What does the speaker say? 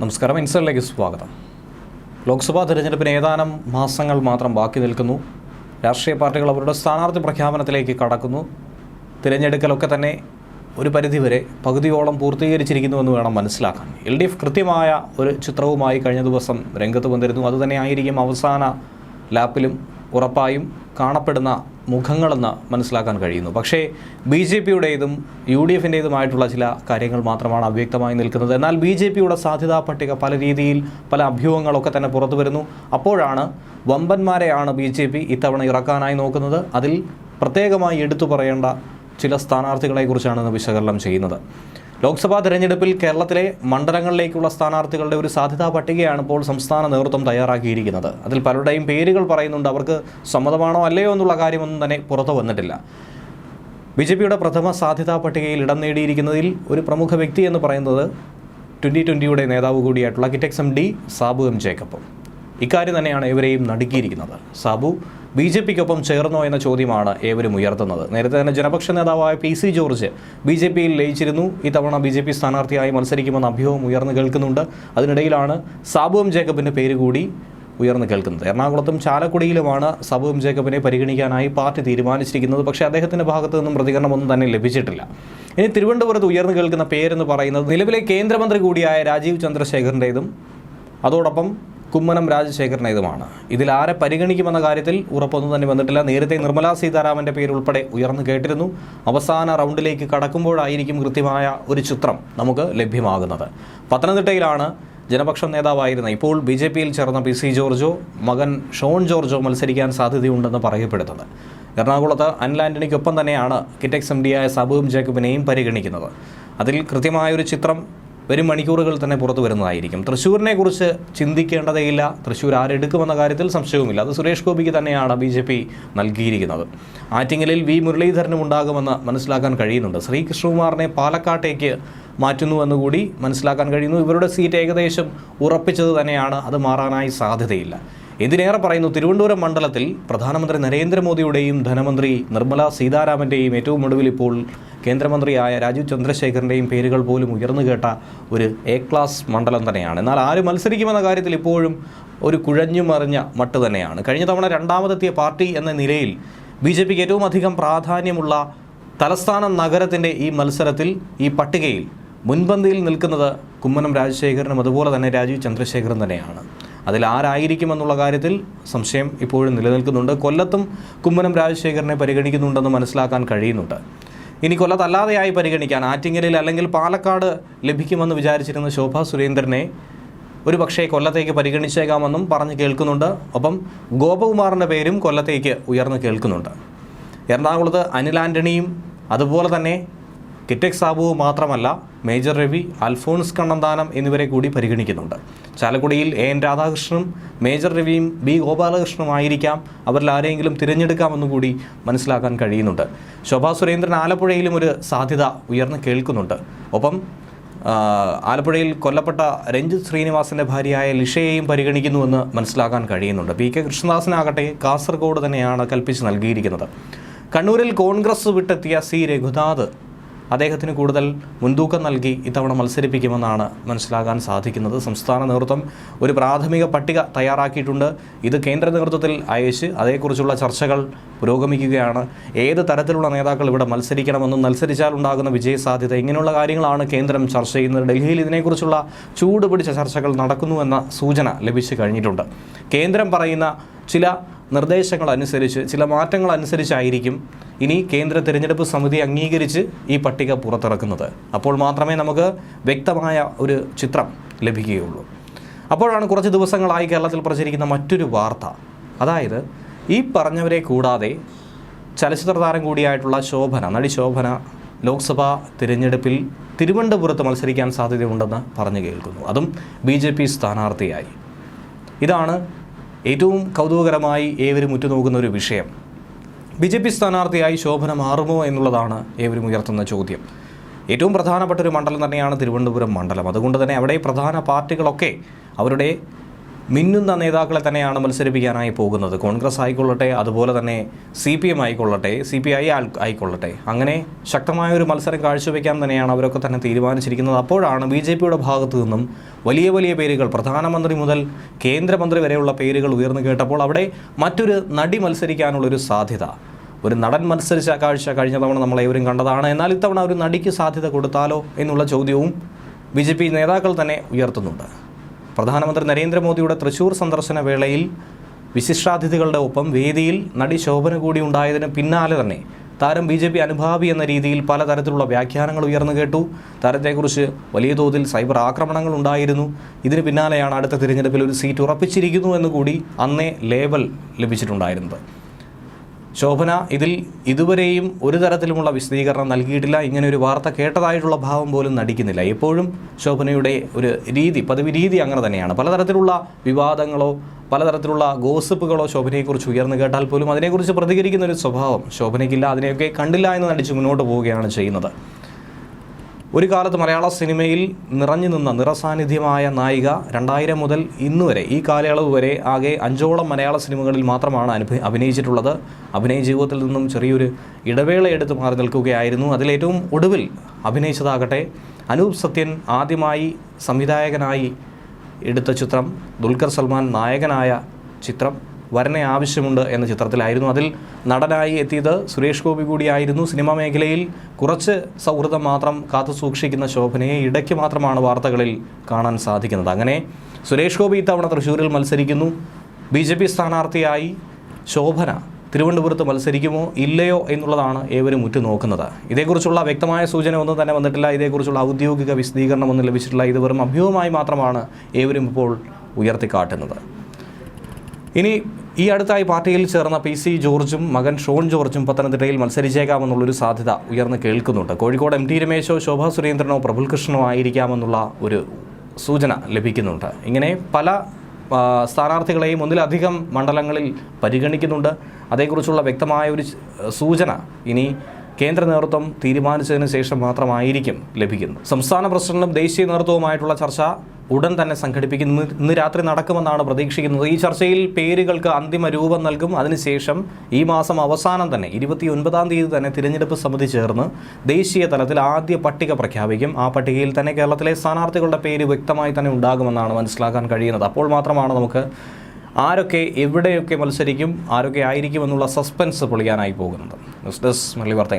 നമസ്കാരം ഇൻസലിലേക്ക് സ്വാഗതം. ലോക്സഭാ തിരഞ്ഞെടുപ്പിന് ഏതാനും മാസങ്ങൾ മാത്രം ബാക്കി നിൽക്കുന്നു. രാഷ്ട്രീയ പാർട്ടികൾ അവരുടെ സ്ഥാനാർത്ഥി പ്രഖ്യാപനത്തിലേക്ക് കടക്കുന്നു. തിരഞ്ഞെടുക്കലൊക്കെ തന്നെ ഒരു പരിധിവരെ പകുതിയോളം പൂർത്തീകരിച്ചിരിക്കുന്നുവെന്ന് വേണം മനസ്സിലാക്കാൻ. എൽ ഡി എഫ് കൃത്യമായ ഒരു ചിത്രവുമായി കഴിഞ്ഞ ദിവസം രംഗത്ത് വന്നിരുന്നു. അതുതന്നെയായിരിക്കും അവസാന ലാപ്പിലും ഉറപ്പായും കാണപ്പെടുന്ന മുഖങ്ങളെന്ന് മനസ്സിലാക്കാൻ കഴിയുന്നു. പക്ഷേ ബി ജെ പിയുടേതും യു ഡി എഫിന്റേതുമായിട്ടുള്ള ചില കാര്യങ്ങൾ മാത്രമാണ് അവ്യക്തമായി നിൽക്കുന്നത്. എന്നാൽ ബി ജെ പിയുടെ സാധ്യതാ പട്ടിക പല രീതിയിൽ പല അഭ്യൂഹങ്ങളൊക്കെ തന്നെ പുറത്തു വരുന്നു. അപ്പോഴാണ് വമ്പന്മാരെയാണ് ബി ജെ പി ഇത്തവണ ഇറക്കാനായി നോക്കുന്നത്. അതിൽ പ്രത്യേകമായി എടുത്തു പറയേണ്ട ചില സ്ഥാനാർത്ഥികളെക്കുറിച്ചാണ് വിശകലനം ചെയ്യുന്നത്. ലോക്സഭാ തെരഞ്ഞെടുപ്പിൽ കേരളത്തിലെ മണ്ഡലങ്ങളിലേക്കുള്ള സ്ഥാനാർത്ഥികളുടെ ഒരു സാധ്യതാ പട്ടികയാണ് ഇപ്പോൾ സംസ്ഥാന നേതൃത്വം തയ്യാറാക്കിയിരിക്കുന്നത്. അതിൽ പലരുടെയും പേരുകൾ പറയുന്നുണ്ട്. അവർക്ക് സമ്മതമാണോ അല്ലയോ എന്നുള്ള കാര്യമൊന്നും തന്നെ പുറത്തു വന്നിട്ടില്ല. ബി ജെ പിയുടെ പ്രഥമ സാധ്യതാ പട്ടികയിൽ ഇടം നേടിയിരിക്കുന്നതിൽ ഒരു പ്രമുഖ വ്യക്തി എന്ന് പറയുന്നത് ട്വന്റി ട്വന്റിയുടെ നേതാവ് കൂടിയായിട്ടുള്ള Kitex D Sabu M Jacob. ഇക്കാര്യം തന്നെയാണ് ഇവരെയും നടുക്കിയിരിക്കുന്നത്. സാബു ബി ജെ പിക്കൊപ്പം ചേർന്നോ എന്ന ചോദ്യമാണ് ഏവരും ഉയർത്തുന്നത്. നേരത്തെ തന്നെ ജനപക്ഷ നേതാവായ P C George B J പിയിൽ ലയിച്ചിരുന്നു. ഇത്തവണ ബി ജെ പി സ്ഥാനാർത്ഥിയായി മത്സരിക്കുമെന്ന അഭ്യൂഹം ഉയർന്നു കേൾക്കുന്നുണ്ട്. അതിനിടയിലാണ് സാബു എം ജേക്കബിന്റെ പേര് കൂടി ഉയർന്നു കേൾക്കുന്നത്. എറണാകുളത്തും ചാലക്കുടിയിലുമാണ് സാബു ജേക്കബിനെ പരിഗണിക്കാനായി പാർട്ടി തീരുമാനിച്ചിരിക്കുന്നത്. പക്ഷേ അദ്ദേഹത്തിന്റെ ഭാഗത്തു നിന്നും പ്രതികരണമൊന്നും തന്നെ ലഭിച്ചിട്ടില്ല. ഇനി തിരുവനന്തപുരത്ത് ഉയർന്നു കേൾക്കുന്ന പേരെന്ന് പറയുന്നത് നിലവിലെ കേന്ദ്രമന്ത്രി കൂടിയായ രാജീവ് ചന്ദ്രശേഖരന്റേതും അതോടൊപ്പം കുമ്മനം രാജശേഖരനേതുമാണ് ഇതിൽ ആരെ പരിഗണിക്കുമെന്ന കാര്യത്തിൽ ഉറപ്പൊന്നും തന്നെ വന്നിട്ടില്ല. നേരത്തെ നിർമ്മലാ സീതാരാമന്റെ പേരുൾപ്പെടെ ഉയർന്നു കേട്ടിരുന്നു. അവസാന റൗണ്ടിലേക്ക് കടക്കുമ്പോഴായിരിക്കും കൃത്യമായ ഒരു ചിത്രം നമുക്ക് ലഭ്യമാകുന്നത്. പത്തനംതിട്ടയിലാണ് ജനപക്ഷം നേതാവായിരുന്ന ഇപ്പോൾ ബി ജെ പിയിൽ ചേർന്ന പി സി ജോർജോ മകൻ ഷോൺ ജോർജോ മത്സരിക്കാൻ സാധ്യതയുണ്ടെന്ന് പറയപ്പെടുന്നത്. എറണാകുളത്ത് അനിൽ ആന്റണിക്കൊപ്പം തന്നെയാണ് കിറ്റക്സ് എം ഡിയായ സബുവും ജേക്കബിനെയും പരിഗണിക്കുന്നത്. അതിൽ കൃത്യമായൊരു ചിത്രം വരും മണിക്കൂറുകൾ തന്നെ പുറത്തു വരുന്നതായിരിക്കും. തൃശ്ശൂരിനെ കുറിച്ച് ചിന്തിക്കേണ്ടതേയില്ല. തൃശ്ശൂർ ആരെടുക്കുമെന്ന കാര്യത്തിൽ സംശയവുമില്ല. അത് സുരേഷ് ഗോപിക്ക് തന്നെയാണ് ബി ജെ പി നൽകിയിരിക്കുന്നത്. ആറ്റിങ്ങലിൽ വി മുരളീധരനും ഉണ്ടാകുമെന്ന് മനസ്സിലാക്കാൻ കഴിയുന്നുണ്ട്. ശ്രീകൃഷ്ണകുമാറിനെ പാലക്കാട്ടേക്ക് മാറ്റുന്നുവെന്ന് കൂടി മനസ്സിലാക്കാൻ കഴിയുന്നു. ഇവരുടെ സീറ്റ് ഏകദേശം ഉറപ്പിച്ചത് തന്നെയാണ്. അത് മാറാനായി സാധ്യതയില്ല. എന്തിനേറെ പറയുന്നു തിരുവനന്തപുരം മണ്ഡലത്തിൽ പ്രധാനമന്ത്രി നരേന്ദ്രമോദിയുടെയും ധനമന്ത്രി നിർമ്മല സീതാരാമന്റെയും ഏറ്റവും ഒടുവിൽ ഇപ്പോൾ കേന്ദ്രമന്ത്രിയായ രാജീവ് ചന്ദ്രശേഖറിന്റെയും പേരുകൾ പോലും ഉയർന്നു കേട്ട ഒരു എ ക്ലാസ് മണ്ഡലം തന്നെയാണ്. എന്നാൽ ആര് മത്സരിക്കുമെന്ന കാര്യത്തിൽ ഇപ്പോഴും ഒരു കുഴഞ്ഞു മറിഞ്ഞ മട്ട് തന്നെയാണ്. കഴിഞ്ഞ തവണ രണ്ടാമതെത്തിയ പാർട്ടി എന്ന നിലയിൽ ബി ജെ പിക്ക് ഏറ്റവും അധികം പ്രാധാന്യമുള്ള തലസ്ഥാന നഗരത്തിന്റെ ഈ മത്സരത്തിൽ ഈ പട്ടികയിൽ മുൻപന്തിയിൽ നിൽക്കുന്നത് കുമ്മനം രാജശേഖരനും അതുപോലെ തന്നെ രാജീവ് ചന്ദ്രശേഖരൻ തന്നെയാണ്. അതിൽ ആരായിരിക്കുമെന്നുള്ള കാര്യത്തിൽ സംശയം ഇപ്പോഴും നിലനിൽക്കുന്നുണ്ട്. കൊല്ലത്തും കുമ്മനം രാജശേഖരനെ പരിഗണിക്കുന്നുണ്ടെന്ന് മനസ്സിലാക്കാൻ കഴിയുന്നുണ്ട്. ഇനി കൊല്ലത്തല്ലാതെയായി പരിഗണിക്കാൻ ആറ്റിങ്ങലിൽ അല്ലെങ്കിൽ പാലക്കാട് ലഭിക്കുമെന്ന് വിചാരിച്ചിരുന്ന ശോഭാ സുരേന്ദ്രനെ ഒരു പക്ഷേ കൊല്ലത്തേക്ക് പരിഗണിച്ചേക്കാമെന്നും പറഞ്ഞ് കേൾക്കുന്നുണ്ട്. ഒപ്പം ഗോപകുമാറിന്റെ പേരും കൊല്ലത്തേക്ക് ഉയർന്നു കേൾക്കുന്നുണ്ട്. എറണാകുളത്ത് അനിൽ ആന്റണിയും അതുപോലെ തന്നെ കിറ്റക് സാബുവ് മാത്രമല്ല മേജർ രവി അൽഫോൺസ് കണ്ണന്താനം എന്നിവരെ കൂടി പരിഗണിക്കുന്നുണ്ട്. ചാലക്കുടിയിൽ എ എൻ രാധാകൃഷ്ണനും മേജർ രവിയും ബി ഗോപാലകൃഷ്ണനും ആയിരിക്കാം അവരിൽ ആരെയെങ്കിലും തിരഞ്ഞെടുക്കാമെന്നും കൂടി മനസ്സിലാക്കാൻ കഴിയുന്നുണ്ട്. ശോഭാ സുരേന്ദ്രൻ ആലപ്പുഴയിലും ഒരു സാധ്യത ഉയർന്നു കേൾക്കുന്നുണ്ട്. ഒപ്പം ആലപ്പുഴയിൽ കൊല്ലപ്പെട്ട രഞ്ജിത് ശ്രീനിവാസിന്റെ ഭാര്യയായ ലിഷയെയും പരിഗണിക്കുന്നുവെന്ന് മനസ്സിലാക്കാൻ കഴിയുന്നുണ്ട്. പി കെ കൃഷ്ണദാസനാകട്ടെ കാസർഗോഡ് തന്നെയാണ് കൽപ്പിച്ച് നൽകിയിരിക്കുന്നത്. കണ്ണൂരിൽ കോൺഗ്രസ് വിട്ടെത്തിയ സി രഘുനാഥ് അദ്ദേഹത്തിന് കൂടുതൽ മുൻതൂക്കം നൽകി ഇത്തവണ മത്സരിപ്പിക്കുമെന്നാണ് മനസ്സിലാകാൻ സാധിക്കുന്നത്. സംസ്ഥാന നേതൃത്വം ഒരു പ്രാഥമിക പട്ടിക തയ്യാറാക്കിയിട്ടുണ്ട്. ഇത് കേന്ദ്ര നേതൃത്വത്തിൽ അയച്ച് അതേക്കുറിച്ചുള്ള ചർച്ചകൾ പുരോഗമിക്കുകയാണ്. ഏത് തരത്തിലുള്ള നേതാക്കൾ ഇവിടെ മത്സരിക്കണമെന്നും മത്സരിച്ചാൽ ഉണ്ടാകുന്ന വിജയസാധ്യത ഇങ്ങനെയുള്ള കാര്യങ്ങളാണ് കേന്ദ്രം ചർച്ച ചെയ്യുന്നത്. ഡൽഹിയിൽ ഇതിനെക്കുറിച്ചുള്ള ചൂടുപിടിച്ച ചർച്ചകൾ നടക്കുന്നുവെന്ന സൂചന ലഭിച്ചു കഴിഞ്ഞിട്ടുണ്ട്. കേന്ദ്രം പറയുന്ന ചില നിർദ്ദേശങ്ങൾ അനുസരിച്ച് ചില മാറ്റങ്ങൾ അനുസരിച്ചായിരിക്കും ഇനി കേന്ദ്ര തിരഞ്ഞെടുപ്പ് സമിതി അംഗീകരിച്ച് ഈ പട്ടിക പുറത്തിറക്കുന്നത്. അപ്പോൾ മാത്രമേ നമുക്ക് വ്യക്തമായ ഒരു ചിത്രം ലഭിക്കുകയുള്ളൂ. അപ്പോഴാണ് കുറച്ച് ദിവസങ്ങളായി കേരളത്തിൽ പ്രചരിക്കുന്ന മറ്റൊരു വാർത്ത. അതായത് ഈ പറഞ്ഞവരെ കൂടാതെ ചലച്ചിത്ര താരം കൂടിയായിട്ടുള്ള ശോഭന നടി ശോഭന ലോക്സഭാ തിരഞ്ഞെടുപ്പിൽ തിരുവനന്തപുരത്ത് മത്സരിക്കാൻ സാധ്യതയുണ്ടെന്ന് പറഞ്ഞു കേൾക്കുന്നു. അതും ബി ജെ പി സ്ഥാനാർത്ഥിയായി. ഇതാണ് ഏറ്റവും കൗതുകകരമായി ഏവരും ഉറ്റുനോക്കുന്ന ഒരു വിഷയം. ബി ജെ പി സ്ഥാനാർത്ഥിയായി ശോഭന മാറുമോ എന്നുള്ളതാണ് ഏവരും ഉയർത്തുന്ന ചോദ്യം. ഏറ്റവും പ്രധാനപ്പെട്ട ഒരു മണ്ഡലം തന്നെയാണ് തിരുവനന്തപുരം മണ്ഡലം. അതുകൊണ്ട് തന്നെ അവിടെ പ്രധാന പാർട്ടികളൊക്കെ അവരുടെ മിന്നുന്ന നേതാക്കളെ തന്നെയാണ് മത്സരിപ്പിക്കാനായി പോകുന്നത്. കോൺഗ്രസ് ആയിക്കൊള്ളട്ടെ അതുപോലെ തന്നെ സി പി എം ആയിക്കൊള്ളട്ടെ സി പി ഐ ആയിക്കൊള്ളട്ടെ. അങ്ങനെ ശക്തമായ ഒരു മത്സരം കാഴ്ചവെക്കാൻ തന്നെയാണ് അവരൊക്കെ തന്നെ തീരുമാനിച്ചിരിക്കുന്നത്. അപ്പോഴാണ് ബി ജെ പിയുടെ ഭാഗത്തു നിന്നും വലിയ വലിയ പേരുകൾ പ്രധാനമന്ത്രി മുതൽ കേന്ദ്രമന്ത്രി വരെയുള്ള പേരുകൾ ഉയർന്നു കേട്ടപ്പോൾ അവിടെ മറ്റൊരു നടി മത്സരിക്കാനുള്ളൊരു സാധ്യത. ഒരു നടൻ മത്സരിച്ച കാഴ്ച കഴിഞ്ഞ തവണ നമ്മൾ ഏവരും കണ്ടതാണ്. എന്നാൽ ഇത്തവണ ഒരു നടിക്ക് സാധ്യത കൊടുത്താലോ എന്നുള്ള ചോദ്യവും ബി ജെ പി നേതാക്കൾ തന്നെ ഉയർത്തുന്നുണ്ട്. പ്രധാനമന്ത്രി നരേന്ദ്രമോദിയുടെ തൃശൂർ സന്ദർശന വേളയിൽ വിശിഷ്ടാതിഥികളുടെ ഒപ്പം വേദിയിൽ നടി ശോഭന കൂടി ഉണ്ടായതിന് പിന്നാലെ തന്നെ താരം ബി ജെ പി അനുഭാവി എന്ന രീതിയിൽ പലതരത്തിലുള്ള വ്യാഖ്യാനങ്ങൾ ഉയർന്നു കേട്ടു. താരത്തെക്കുറിച്ച് വലിയ തോതിൽ സൈബർ ആക്രമണങ്ങൾ ഉണ്ടായിരുന്നു. ഇതിന് പിന്നാലെയാണ് അടുത്ത തിരഞ്ഞെടുപ്പിൽ ഒരു സീറ്റ് ഉറപ്പിച്ചിരിക്കുന്നു എന്ന് കൂടി അന്നേ ലേബൽ ലഭിച്ചിട്ടുണ്ടായിരുന്നത്. ശോഭന ഇതിൽ ഇതുവരെയും ഒരു തരത്തിലുമുള്ള വിശദീകരണം നൽകിയിട്ടില്ല. ഇങ്ങനെ ഒരു വാർത്ത കേട്ടതായിട്ടുള്ള ഭാവം പോലും നടിക്കുന്നില്ല. എപ്പോഴും ശോഭനയുടെ ഒരു രീതി പതിവ് രീതി അങ്ങനെ തന്നെയാണ്. പലതരത്തിലുള്ള വിവാദങ്ങളോ പലതരത്തിലുള്ള ഗോസിപ്പുകളോ ശോഭനയെക്കുറിച്ച് ഉയർന്നു കേട്ടാൽ പോലും അതിനെക്കുറിച്ച് പ്രതികരിക്കുന്ന ഒരു സ്വഭാവം ശോഭനയ്ക്കില്ല. അതിനെയൊക്കെ കണ്ടില്ല എന്ന് നടിച്ച് മുന്നോട്ട് പോവുകയാണ് ചെയ്യുന്നത്. ഒരു കാലത്ത് മലയാള സിനിമയിൽ നിറഞ്ഞു നിന്ന നിറസാന്നിധ്യമായ നായിക രണ്ടായിരം മുതൽ ഇന്ന് വരെ ഈ കാലയളവ് വരെ ആകെ അഞ്ചോളം മലയാള സിനിമകളിൽ മാത്രമാണ് അനുഭ അഭിനയിച്ചിട്ടുള്ളത്. അഭിനയ ജീവിതത്തിൽ നിന്നും ചെറിയൊരു ഇടവേള എടുത്ത് മാറി നിൽക്കുകയായിരുന്നു. അതിലേറ്റവും ഒടുവിൽ അഭിനയിച്ചതാകട്ടെ അനൂപ് സത്യൻ ആദ്യമായി സംവിധായകനായി എടുത്ത ചിത്രം ദുൽഖർ സൽമാൻ നായകനായ ചിത്രം. വരനെ ആവശ്യമുണ്ട് എന്ന ചിത്രത്തിലായിരുന്നു അതിൽ നടനായി എത്തിയത് സുരേഷ് ഗോപി കൂടിയായിരുന്നു സിനിമാ മേഖലയിൽ കുറച്ച് സൗഹൃദം മാത്രം കാത്തു സൂക്ഷിക്കുന്ന ശോഭനയെ ഇടയ്ക്ക് മാത്രമാണ് വാർത്തകളിൽ കാണാൻ സാധിക്കുന്നത്. അങ്ങനെ സുരേഷ് ഗോപി ഇത്തവണ തൃശ്ശൂരിൽ മത്സരിക്കുന്നു. ബി ജെ പി സ്ഥാനാർത്ഥിയായി ശോഭന തിരുവനന്തപുരത്ത് മത്സരിക്കുമോ ഇല്ലയോ എന്നുള്ളതാണ് ഏവരും ഉറ്റുനോക്കുന്നത്. ഇതേക്കുറിച്ചുള്ള വ്യക്തമായ സൂചന ഒന്നും തന്നെ വന്നിട്ടില്ല. ഇതേക്കുറിച്ചുള്ള ഔദ്യോഗിക വിശദീകരണം ഒന്നും ലഭിച്ചിട്ടില്ല. ഇത് വെറും അഭ്യൂഹമായി മാത്രമാണ് ഏവരും ഇപ്പോൾ ഉയർത്തിക്കാട്ടുന്നത്. ഇനി ഈ അടുത്തായി പാർട്ടിയിൽ ചേർന്ന പി സി ജോർജും മകൻ ഷോൺ ജോർജും പത്തനംതിട്ടയിൽ മത്സരിച്ചേക്കാമെന്നുള്ളൊരു സാധ്യത ഉയർന്ന് കേൾക്കുന്നുണ്ട്. കോഴിക്കോട് എം ടി രമേശോ ശോഭാ സുരേന്ദ്രനോ പ്രഫുൽ കൃഷ്ണനോ ആയിരിക്കാമെന്നുള്ള ഒരു സൂചന ലഭിക്കുന്നുണ്ട്. ഇങ്ങനെ പല സ്ഥാനാർത്ഥികളെയും ഒന്നിലധികം മണ്ഡലങ്ങളിൽ പരിഗണിക്കുന്നുണ്ട്. അതേക്കുറിച്ചുള്ള വ്യക്തമായ ഒരു സൂചന ഇനി കേന്ദ്ര നേതൃത്വം തീരുമാനിച്ചതിന് ശേഷം മാത്രമായിരിക്കും ലഭിക്കുന്നത്. സംസ്ഥാന പ്രസിഡന്റും ദേശീയ നേതൃത്വവുമായിട്ടുള്ള ചർച്ച ഉടൻ തന്നെ സംഘടിപ്പിക്കുന്നു. ഇന്ന് രാത്രി നടക്കുമെന്നാണ് പ്രതീക്ഷിക്കുന്നത്. ഈ ചർച്ചയിൽ പേരുകൾക്ക് അന്തിമ രൂപം നൽകും. അതിനുശേഷം ഈ മാസം അവസാനം തന്നെ ഇരുപത്തി ഒൻപതാം തീയതി തന്നെ തിരഞ്ഞെടുപ്പ് സമിതി ചേർന്ന് ദേശീയ തലത്തിൽ ആദ്യ പട്ടിക പ്രഖ്യാപിക്കും. ആ പട്ടികയിൽ തന്നെ കേരളത്തിലെ സ്ഥാനാർത്ഥികളുടെ പേര് വ്യക്തമായി തന്നെ ഉണ്ടാകുമെന്നാണ് മനസ്സിലാക്കാൻ കഴിയുന്നത്. അപ്പോൾ മാത്രമാണ് നമുക്ക് ആരൊക്കെ എവിടെയൊക്കെ മത്സരിക്കും ആരൊക്കെ ആയിരിക്കും എന്നുള്ള സസ്പെൻസ് പൊളിയാനായി പോകുന്നത്. ന്യൂസ് ഡെസ്ക് മല്ലി വാർത്ത